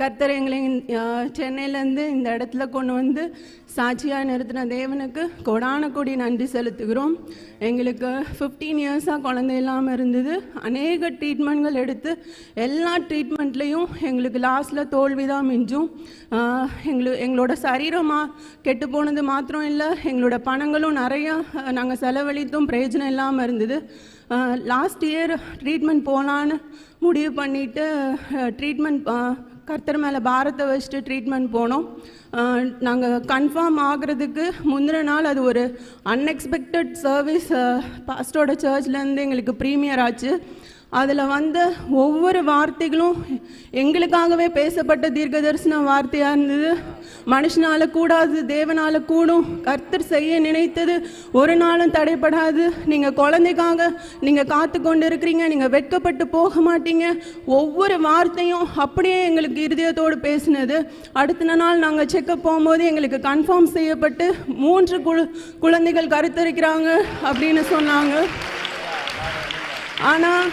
கர்த்தர் எங்களை சென்னையிலேருந்து இந்த இடத்துல கொண்டு வந்து சாட்சியாக நிறுத்தின தேவனுக்கு கொடான கொடி நன்றி செலுத்துகிறோம். எங்களுக்கு ஃபிஃப்டீன் இயர்ஸாக குழந்தை இல்லாமல் இருந்தது. அநேக ட்ரீட்மெண்ட்கள் எடுத்து எல்லா ட்ரீட்மெண்ட்லேயும் எங்களுக்கு லாஸ்ட்டில் தோல்வி தான் மிஞ்சும். எங்களு எங்களோட சரீரமாக கெட்டு போனது மாத்திரம் இல்லை எங்களோட பணங்களும் நிறையா நாங்கள் செலவழித்தும் பிரயோஜனம் இல்லாமல் இருந்தது. லாஸ்ட் இயர் ட்ரீட்மெண்ட் போகலான்னு முடிவு பண்ணிவிட்டு ட்ரீட்மெண்ட் கர்த்தர் மேலே பாரத்தை வச்சுட்டு ட்ரீட்மெண்ட் போனோம். நாங்கள் கன்ஃபார்ம் ஆகிறதுக்கு முந்தின நாள் அது ஒரு அன்எக்ஸ்பெக்டட் சர்வீஸ் பாஸ்டோட சர்ச்லேருந்து எங்களுக்கு ப்ரீமியர் ஆச்சு. அதில் வந்த ஒவ்வொரு வார்த்தைகளும் எங்களுக்காகவே பேசப்பட்ட தீர்க்கதரிசன வார்த்தையாக இருந்தது. மனுஷனால் கூடாது தேவனால் கூடும் கர்த்தர் செய்ய நினைத்தது ஒரு நாளும் தடைப்படாது நீங்கள் குழந்தைக்காக நீங்கள் காத்து கொண்டு இருக்கிறீங்க நீங்கள் வெட்கப்பட்டு போக மாட்டீங்க. ஒவ்வொரு வார்த்தையும் அப்படியே எங்களுக்கு இருதயத்தோடு பேசினது. அடுத்த நாள் நாங்கள் செக்கப் போகும்போது எங்களுக்கு கன்ஃபார்ம் செய்யப்பட்டு மூன்று குழு குழந்தைகள் கருத்தரிக்கிறாங்க அப்படின்னு சொன்னாங்க. ஆனால்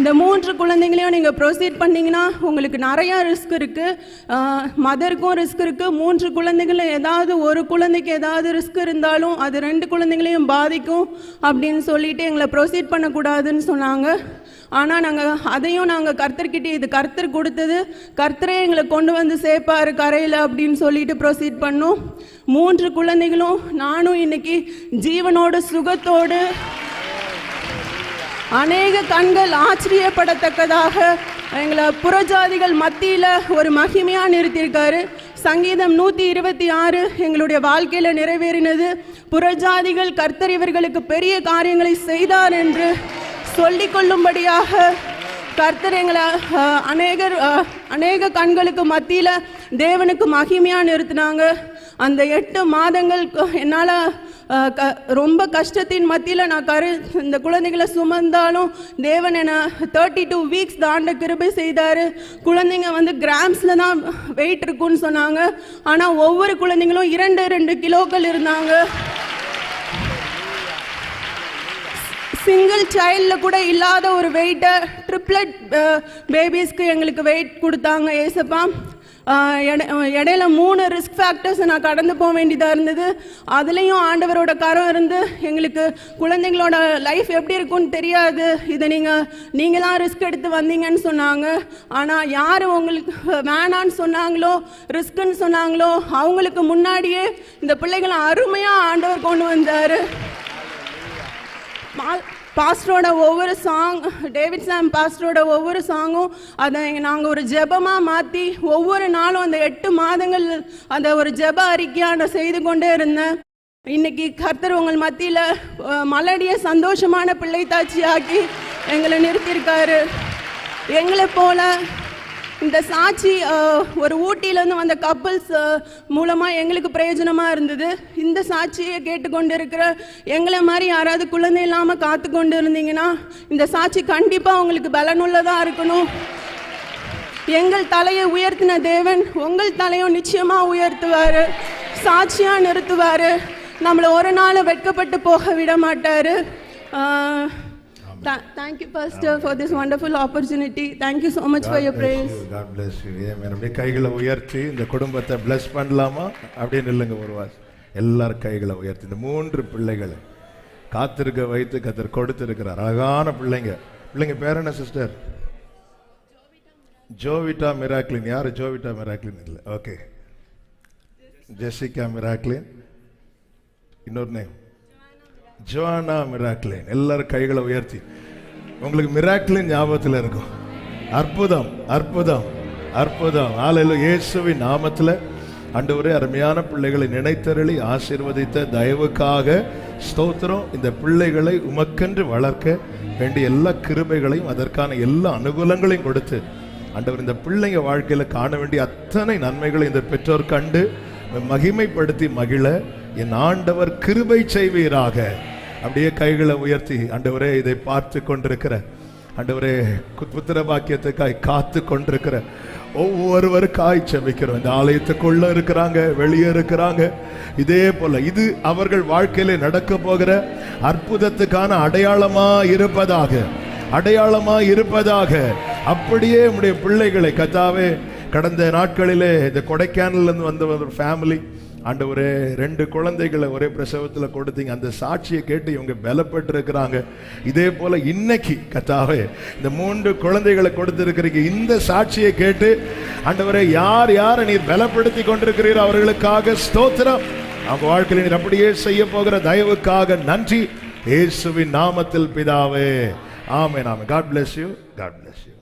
இந்த மூன்று குழந்தைங்களையும் நீங்கள் ப்ரொசீட் பண்ணிங்கன்னா உங்களுக்கு நிறையா ரிஸ்க் இருக்குது மதருக்கும் ரிஸ்க் இருக்குது மூன்று குழந்தைகள் ஏதாவது ஒரு குழந்தைக்கு ஏதாவது ரிஸ்க் இருந்தாலும் அது ரெண்டு குழந்தைங்களையும் பாதிக்கும் அப்படின்னு சொல்லிட்டு எங்களை ப்ரொசீட் பண்ணக்கூடாதுன்னு சொன்னாங்க. ஆனால் நாங்கள் அதையும் நாங்கள் கர்த்தர்கிட்ட இது கர்த்தர் கொடுத்தது கர்த்தரே எங்களை கொண்டு வந்து சேர்ப்பார் கரையில் அப்படின்னு சொல்லிட்டு ப்ரொசீட் பண்ணோம். மூன்று குழந்தைகளும் நானும் இன்னைக்கு ஜீவனோட சுகத்தோடு அநேக கண்கள் ஆச்சரியப்படத்தக்கதாக எங்களை புறஜாதிகள் மத்தியில் ஒரு மகிமையாக நிறுத்தியிருக்காரு. சங்கீதம் நூற்றி இருபத்தி ஆறு எங்களுடைய வாழ்க்கையில் நிறைவேறினது. புறஜாதிகள் கர்த்தர் இவர்களுக்கு பெரிய காரியங்களை செய்தார் என்று சொல்லிக் கொள்ளும்படியாக கர்த்தர் எங்களை அநேகர் அநேக கண்களுக்கு மத்தியில் தேவனுக்கு மகிமையாக நிறுத்தினாங்க. அந்த எட்டு மாதங்கள் என்னால் ரொம்ப கஷ்டத்தின் மத்தியில் நான் கரு இந்த குழந்தைகளை சுமந்தாலும் தேவன் என்னை தேர்ட்டி டூ வீக்ஸ் தாண்ட கிருபை செய்தார். குழந்தைங்க வந்து கிராம்ஸில் தான் வெயிட் இருக்குன்னு சொன்னாங்க. ஆனால் ஒவ்வொரு குழந்தைங்களும் இரண்டு ரெண்டு கிலோக்கள் இருந்தாங்க. சிங்கிள் சைல்டில் கூட இல்லாத ஒரு வெயிட்டை ட்ரிப்ளட் பேபிஸ்க்கு எங்களுக்கு வெயிட் கொடுத்தாங்க ஏசப்பா. இடையில மூணு ரிஸ்க் ஃபேக்டர்ஸ் நான் கடந்து போக வேண்டியதாக இருந்தது. அதுலேயும் ஆண்டவரோட கரம் இருந்து எங்களுக்கு குழந்தைங்களோட லைஃப் எப்படி இருக்கும்னு தெரியாது. இதை நீங்கள் நீங்களாம் ரிஸ்க் எடுத்து வந்தீங்கன்னு சொன்னாங்க. ஆனால் யார் உங்களுக்கு வேணான்னு சொன்னாங்களோ ரிஸ்க்குன்னு சொன்னாங்களோ அவங்களுக்கு முன்னாடியே இந்த பிள்ளைகளை அருமையாக ஆண்டவர் கொண்டு வந்தார். பாஸ்டரோட ஒவ்வொரு சாங் டேவிட் சாம் பாஸ்டரோட ஒவ்வொரு சாங்கும் அதை நாங்கள் ஒரு ஜெபமாக மாற்றி ஒவ்வொரு நாளும் அந்த எட்டு மாதங்கள் அந்த ஒரு ஜெப அறிக்கையாக நான் செய்து கொண்டே இருந்தேன். இன்னைக்கு கர்த்தர் உங்கள் மத்தியில் மலடிய சந்தோஷமான பிள்ளை தாட்சியாக்கி எங்களை நிறுத்தியிருக்காரு. எங்களை போல இந்த சாட்சி ஒரு ஊட்டியிலேருந்து வந்த கப்பல்ஸ் மூலமாக எங்களுக்கு பிரயோஜனமாக இருந்தது. இந்த சாட்சியை கேட்டுக்கொண்டு இருக்கிற எங்களை மாதிரி யாராவது குழந்தை இல்லாமல் காத்து கொண்டு இருந்தீங்கன்னா இந்த சாட்சி கண்டிப்பாக உங்களுக்கு பலனுள்ளதாக இருக்கணும். எங்கள் தலையை உயர்த்தின தேவன் உங்கள் தலையும் நிச்சயமாக உயர்த்துவார். சாட்சியாக நிறுத்துவார். நம்மளை ஒரு நாள் வெட்கப்பட்டு போக விட மாட்டார். Thank you pastor for this wonderful opportunity thank you so much for your praise God bless you ஏன் அப்படியே கைகளை உயர்த்தி இந்த குடும்பத்தை பிளஸ் பண்ணலாமா? அப்படியே நில்லுங்க ஒரு வாசி எல்லாரும் கைகளை உயர்த்தி. இந்த மூன்று பிள்ளைகளை காத்திருக்க வைத்து கத்தர் கொடுத்திருக்கிறார். அழகான பிள்ளைங்க. பிள்ளைங்க பேர் என்ன சிஸ்டர் ஜோவிட்டா மிராக்லின் யாரு ஜோவிட்டா மிராக்லின் இல்லை. ஓகே ஜெசிகா மிராக்லின் இன்னொரு நேம் ஜோனா மிராக்லின் எல்லாரும் கைகளை உயர்த்தி. உங்களுக்கு மிராக்லின் ஞாபகத்தில் இருக்கும். அற்புதம் அற்புதம் அற்புதம். ஆலையில் இயேசுவின் நாமத்தில் ஆண்டவரே அருமையான பிள்ளைகளை நினைத்தருளி ஆசீர்வதித்த தயவுக்காக ஸ்தோத்திரம். இந்த பிள்ளைகளை உமக்கென்று வளர்க்க வேண்டிய எல்லா கிருபைகளையும் அதற்கான எல்லா அனுகூலங்களையும் கொடுத்து அண்டவர் இந்த பிள்ளைங்க வாழ்க்கையில் காண வேண்டிய அத்தனை நன்மைகளை இந்த பெற்றோர் கண்டு மகிமைப்படுத்தி மகிழ என் ஆண்டவர் கிருபை செய்வீராக. அப்படியே கைகளை உயர்த்தி ஆண்டவரே இதை பார்த்து கொண்டிருக்கிற ஆண்டவரே புத்திர பாக்கியத்துக்காய் காத்து கொண்டிருக்கிற ஒவ்வொருவருக்காய் செபிக்கிறோம். இந்த ஆலயத்துக்குள்ள இருக்கிறாங்க வெளியே இருக்கிறாங்க. இதே போல இது அவர்கள் வாழ்க்கையில நடக்க போகிற அற்புதத்துக்கான அடையாளமா இருப்பதாக அடையாளமா இருப்பதாக. அப்படியே நம்முடைய பிள்ளைகளை கத்தாவே கடந்த நாட்களிலே இந்த கொடைக்கானல்ல இருந்து வந்த ஒரு ஃபேமிலி ஆண்டவரே ரெண்டு குழந்தைகளை ஒரே பிரசவத்தில் கொடுத்தீங்க. அந்த சாட்சியை கேட்டு இவங்க பலப்பட்டிருக்கிறாங்க. இதே போல இன்னைக்கு கத்தாவே இந்த மூன்று குழந்தைகளை கொடுத்துருக்கிறீங்க. இந்த சாட்சியை கேட்டு ஆண்டவரே யார் யாரை நீர் பலப்படுத்தி கொண்டிருக்கிறீர் அவர்களுக்காக ஸ்தோத்திரம். அவங்க வாழ்க்கையில் நீர் அப்படியே செய்ய போகிற தயவுக்காக நன்றி. இயேசுவின் நாமத்தில் பிதாவே. ஆமே நாம God bless you God bless you